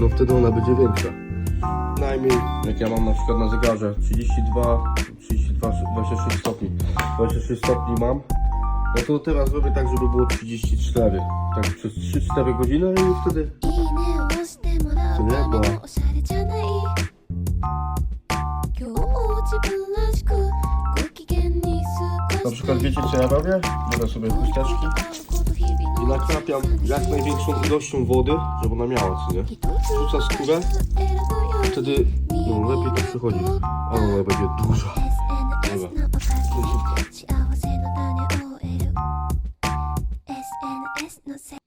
No wtedy ona będzie większa. Najmniej, jak ja mam na przykład na zegarze 32, 32, 26 stopni. 26 stopni mam. No to teraz zrobię tak, żeby było 34. Tak przez 3-4 godziny i wtedy... Co nie? Bo... Na przykład wiecie co ja robię? Biorę sobie chusteczki i nakrapiam jak największą ilością wody, żeby ona miała, co nie? Wrzuca skórę, wtedy no, lepiej to przychodzi. Ale ona będzie dużo. Dobra. ですのせ。